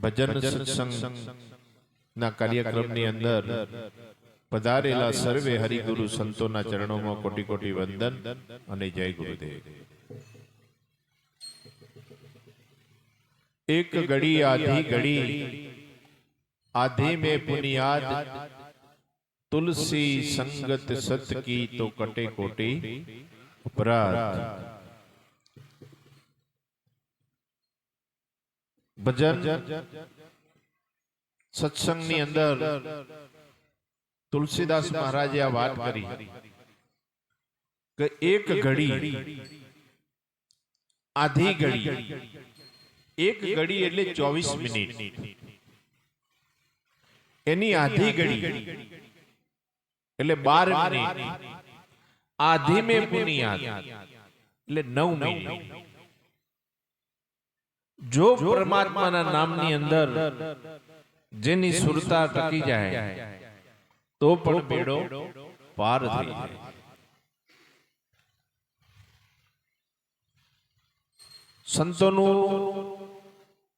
ભજન સત્સંગ ના કાર્યક્રમની અંદર પધારેલા સર્વે હરિગુરુ સંતોના ચરણોમાં કોટી કોટી વંદન અને જય ગુરુદેવ. એક ઘડી આધી ઘડી આધી में પુનિયાદ તુલસી સંગત સત કી તો કટે કોટી અપરાધ. ભજન સત્સંગની અંદર તુલસીદાસ મહારાજે આ વાત કરી કે એક ઘડી, આધી ઘડી, એક ઘડી એટલે ચોવીસ મિનિટ. એની આધી ઘડી એટલે બાર મિનિટ. આધી મેં પુનિયા એટલે નવ મિનિટ. જો પરમાત્માના નામની અંદર જેની સુરતા ટકી જાય, તો પણ બેડો પાર થઈ જાય. સંતોનું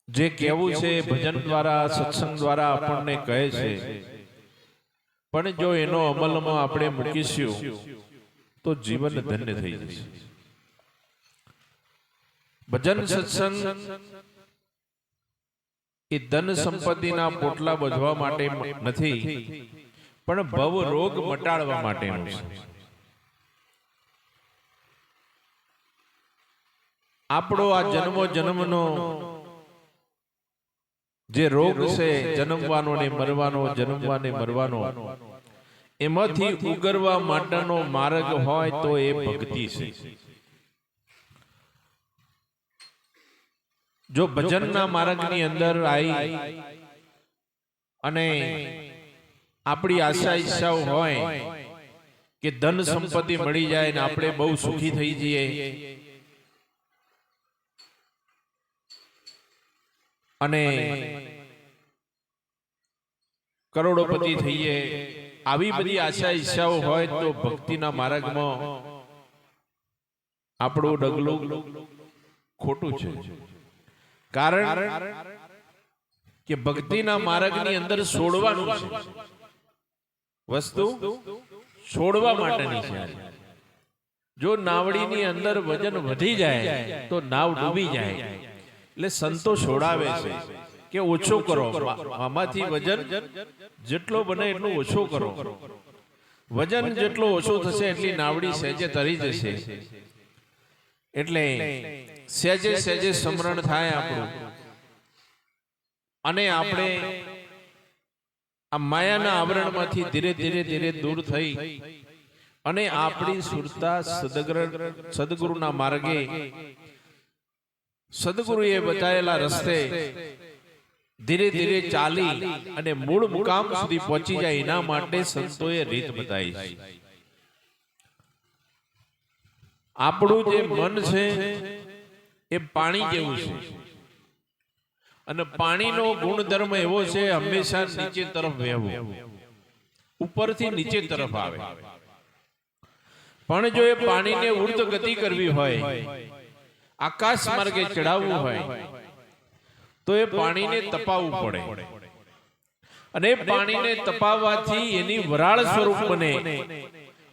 જે કહેવું છે, ભજન દ્વારા, સત્સંગ દ્વારા આપણને કહે છે, પણ જો એનો અમલમાં આપણે મૂકીશું, તો જીવન ધન્ય થઈ જશે. ભજન સત્સંગ એ ધન સંપત્તિના પોટલા બધવા માટે નથી, પણ ભવ રોગ મટાડવા માટેનું આપણો આ જન્મો જન્મનો જે રોગ છે, જન્મવાનો ને મરવાનો જન્મવાને મરવાનો, એમાંથી ઉગરવા માટેનો માર્ગ હોય તો એ ભક્તિ છે. જો ભજનના માર્ગની અંદર આવી અને આપણી આશા ઈચ્છાઓ હોય કે ધન સંપત્તિ મળી જાય ને આપણે બહુ સુખી થઈ જઈએ. અને કરોડોપતિ થઈએ. આવી બધી આશા ઈચ્છાઓ હોય તો ભક્તિના માર્ગમાં આપણું ડગલું ખોટું છે. કારણ કે ભક્તિના માર્ગની અંદર છોડવાનું છે. વસ્તુ છોડવા માટેની છે. જો નાવડીની અંદર વજન વધી જાય તો નાવ ડૂબી જાય. એટલે સંતો છોડાવે છે કે ઓછો કરો. આમાંથી વજન જેટલો બને એટલું ઓછો કરો. વજન જેટલો ઓછો થશે એટલી નાવડી સહેજે તરી જશે. એટલે સહેજે સહેજે સ્મરણ થાય આપણું. અને આપણે આ માયાના આવરણમાંથી ધીરે ધીરે ધીરે દૂર થઈ અને આપણી સુરતા સદગ્ર સદગુરુના માર્ગે સદગુરુએ બતાવેલા રસ્તે ધીરે ધીરે ચાલી અને મૂળ મુકામ સુધી પહોંચી જાય એના માટે સંતોએ રીત બતાવી છે. આપણું જે મન છે એ પાણી જેવું છે. અને પાણીનો ગુણધર્મ એવો છે, હંમેશા નીચે તરફ વહેવું. ઉપરથી નીચે તરફ આવે. પણ જો એ પાણીને ઉર્ધ ગતિ કરવી હોય, આકાશ માર્ગે ચડાવવું હોય, તો એ પાણીને તપાવવું પડે. અને પાણીને તપાવવાથી એની વરાળ સ્વરૂપ બને.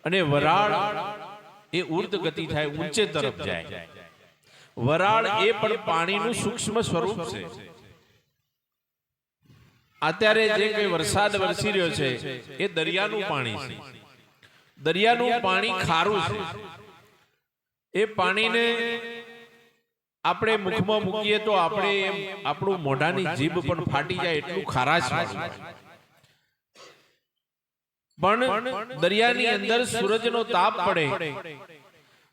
અને વરાળ એ ઉર્ધ ગતિ થાય, ઊંચે તરફ જાય. વરાળ એ પણ પાણીનું સૂક્ષ્મ સ્વરૂપ છે. અત્યારે જે કઈ વરસાદ વરસી રહ્યો છે, એ દરિયાનું પાણી છે. દરિયાનું પાણી ખારું છે. એ પાણીને આપણે મુખમાં મૂકીએ તો આપણે એમ આપણું મોઢાની જીભ પણ ફાટી જાય એટલું ખારાશ પણ દરિયાની અંદર સૂરજનો તાપ પડે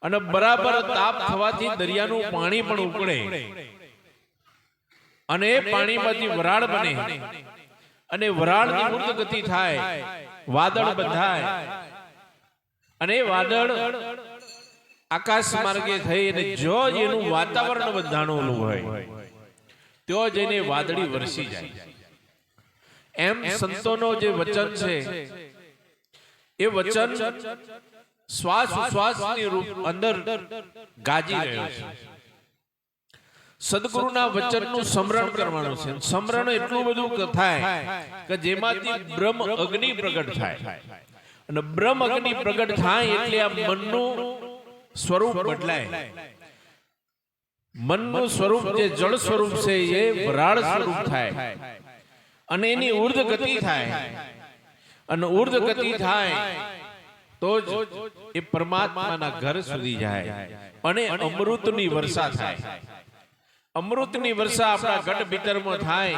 અને બરાબર તાપ થવાથી દરિયાનું પાણી પણ ઉકળે અને એ પાણીમાંથી વરાળ બને. અને વરાળની મૂર્ત ગતિ થાય. વાદળ બંધાય. અને વાદળ આકાશ માર્ગે થઈ અને જો એનું વાતાવરણ બંધાણું હોય તો જઈને વાદળી વરસી જાય. એમ સંતોનો જે વચન છે, એ વચન શ્વાસ ઉશ્વાસની રૂપ અંદર ગાજી રહ્યો છે. સદગુરુના વચનનું સ્મરણ કરવાનું છે. સ્મરણ એટલું બધું થાય કે જેમાંથી બ્રહ્મ અગ્નિ પ્રગટ થાય. અને બ્રહ્મ અગ્નિ પ્રગટ થાય એટલે આ મનનું સ્વરૂપ બદલાય. મનનું સ્વરૂપ જે જળ સ્વરૂપ છે એ વરાળ સ્વરૂપ થાય. અને એની ઉર્ધ ગતિ થાય. અને ઉર્ધ ગતિ થાય. તો જ એ પરમાત્માના ઘર સુધી જાય. અને અમૃતની વર્ષા થાય. અમૃતની વર્ષા આપણા ગઢ ભીતરમાં થાય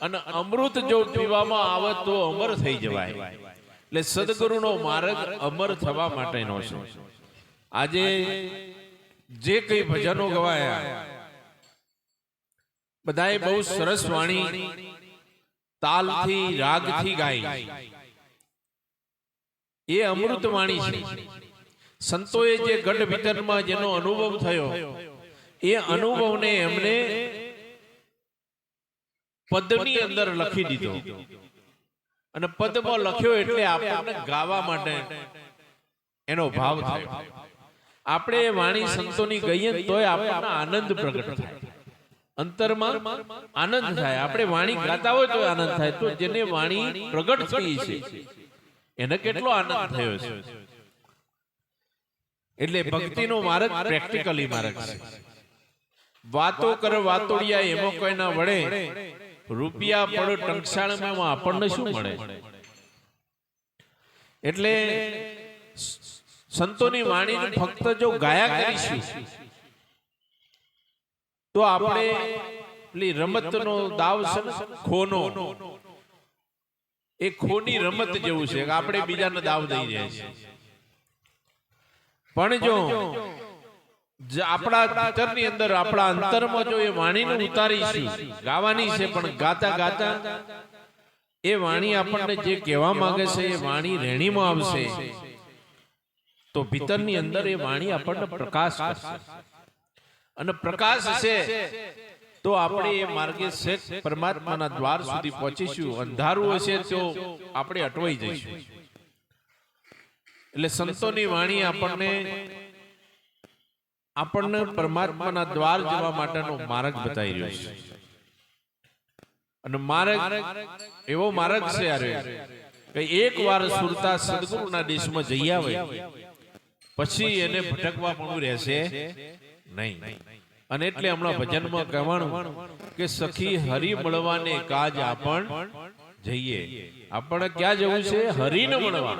અને અમૃત જો પીવામાં આવે તો અમર થઈ જવાય. એટલે સદગુરુનો માર્ગ અમર થવા માટેનો છે. આજે જે કઈ ભજનો ગવાયા, બધાએ બહુ સરસ વાણી, તાલથી રાગથી ગાઈ એ અમૃત વાણી છે. સંતોએ જે ગઢ ભીતરમાં જેનો અનુભવ થયો, એ અનુભવને એમને પદની અંદર લખી દીધો. અને પદમાં લખ્યો એટલે આપણને ગાવા માટે એનો ભાવ થયો. આપણે વાણી સંતોની ગઈએ તોય આપણને આનંદ પ્રગટ થાય. અંતરમાં આનંદ થાય. આપણે વાણી ગાતા હોય તો આનંદ થાય. તો જેને વાણી પ્રગટ થઈ છે. એને કેટલો આનંદ થયો છે? એટલે ભક્તિનો માર્ગ પ્રેક્ટિકલી માર્ગ છે. વાતો કર વાતોડિયા એમો કોઈ ના વડે રૂપિયા પડો ટંકશાળમાં આપણને શું મળે? એટલે સંતોની વાણીને ફક્ત જો ગાયા કરીશું તો આપણે પેલી રમતનો દાવ છે ખોનો. એ ખોની રમત જેવું છે આપણે બીજાને દાવ દઈ જાય છે. પણ જો આપણા અંતરની અંદર આપણા અંતરમાં જો એ વાણીને ઉતારીશું ગાવાની છે પણ ગાતા ગાતા એ વાણી આપણને જે કહેવા માંગે છે એ વાણી રેણીમાં આવશે. તો ભીતરની અંદર એ વાણી આપણને પ્રકાશ કરશે. અને પ્રકાશ છે. તો આપણે એ માર્ગે શેખ પરમાત્માના દ્વાર સુધી પહોંચીશું. અંધારું હશે તો આપણે અટવાઈ જઈશું. એટલે સંતોની વાણી આપણને આપણને પરમાત્માના દ્વાર જવા માટેનો માર્ગ બતાવી રહ્યો છે. અને માર્ગ એવો માર્ગ છે અરે કે એક વાર સુરતા સદગુરુના દેશમાં જઈ આવે, પછી એને ભટકવા પણ રહેશે નહીં. અને એટલે હમણાં ભજનમાં કહેવાનું કે સખી હરી મળવાને કાજ આપણ જઈએ. આપણે ક્યાં જવું છે? હરીને મળવા.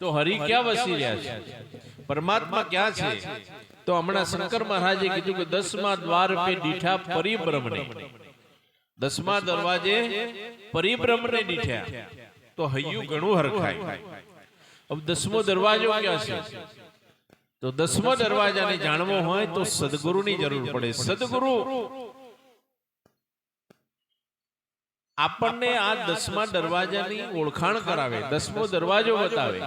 તો હરી ક્યાં વસી રહ્યા છે? પરમાત્મા ક્યાં છે? તો હમણાં શંકર મહારાજે કીધું કે દસમા દ્વાર પે દીઠા પરિબ્રહ્મને દસમા દરવાજે પરિબ્રહ્મને દીઠ્યા તો હૈયું ઘણું હરખાય. હવે દસમો દરવાજો ક્યાં છે? તો દસમો દરવાજાને જાણવો હોય તો સદગુરુની જરૂર પડે. સદગુરુ આપણને આ દસમા દરવાજાની ઓળખાણ કરાવે. દસમો દરવાજો બતાવે.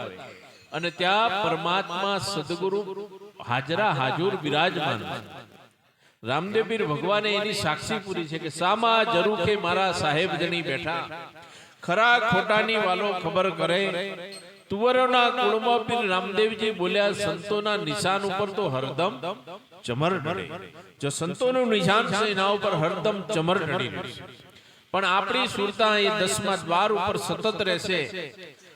અને ત્યાં પરમાત્મા સદગુરુ હાજરા હાજુર બિરાજમાન. રામદેવપીર ભગવાને એની સાક્ષી પૂરી છે કે સામા જરૂર કે મારા સાહેબ જણી બેઠા. ખરા ખોટાની વાલો ખબર કરે. તુવરોના કુળમાં પીર રામદેવજી બોલ્યા, સંતોના નિશાન ઉપર તો હરદમ ચમર ડરે જો સંતોનું નિશાન છે એના ઉપર હરદમ ચમર ડરી પણ આપણી સુરતા એ દસમા દ્વાર ઉપર સતત રહેશે.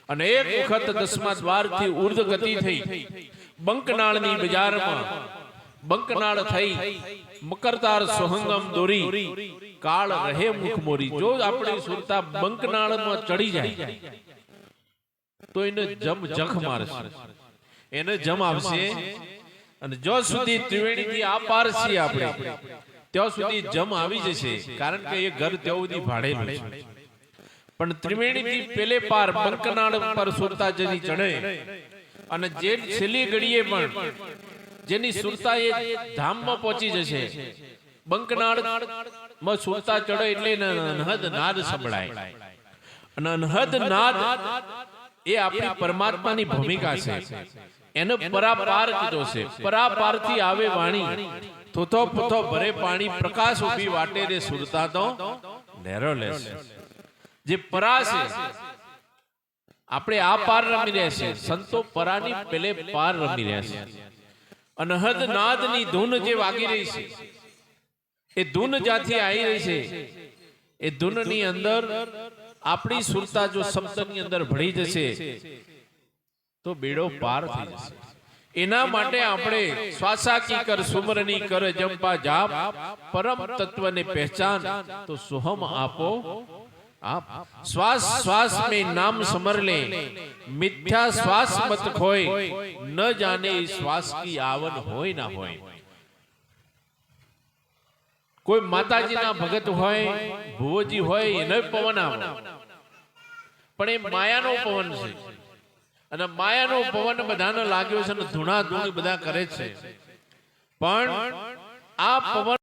અને એક વખત દસમા દ્વારથી ઉર્ધ ગતિ થઈ. બંકનાળની બજારમાં બંકનાળ થઈ. મકરતાર સોહંગમ દોરી. કાળ રહે મુખ મોરી. જો આપણી સુરતા બંકનાળમાં ચડી જાય તો એને જમ જખ મારશે. એને જમ આવશે અને જો સુધી ત્રિવેણી થી આ પાર છીએ આપણે ત્યાં સુધી જમ આવી જશે કારણ કે એ ઘર ત્યાં સુધી ભાડેલું છે પણ ત્રિવેણી થી પેલે પાર બંકનાળ પર સુરતા જેની ચડે અને જે છેલ્લી ઘડીએ પણ જેની સુરતા એ ધામમાં પહોંચી જશે. બંકનાળમાં સુરતા ચડે એટલે અનહદ નાદ સંભળાય. અને અનહદ નાદ એ આપણી પરમાત્માની ભૂમિકા છે. એનો પરાપાર કીધો છે. પરાપારથી આવે વાણી. થોથો પોથો ભરે પાણી પ્રકાશ ઊભી વાટે રે સુરતા તો નેરો લેશે જે પરા છે આપણે આ પાર રમી રહ્યા છે સંતો પરાની પેલે પાર રમી રહ્યા છે. અનહદ નાદની ધૂન જે વાગી રહી છે. એ ધૂન જ્યાંથી આવી રહી છે એ ધૂનની અંદર આપણી સુરતા જો શબ્દની અંદર ભળી જશે તો બેડો પાર થઈ જશે. એના માટે આપણે શ્વાસાકી કર સુમરની કર જંપા જાપ પરમ તત્વને પહેચાન તો સુહમ આપો આપ શ્વાસ શ્વાસ મે નામ સમર લે મિથ્યા શ્વાસ મત ખોય. ન જાને શ્વાસ કી આવન હોય ના હોય. કોઈ માતાજીના ભગત હોય, ભુવોજી હોય, એનો પવન આવે. પણ એ માયાનો પવન છે. અને માયાનો પવન બધાને લાગ્યો છે અને ધૂણા ધૂણી બધા કરે છે. પણ આ પવન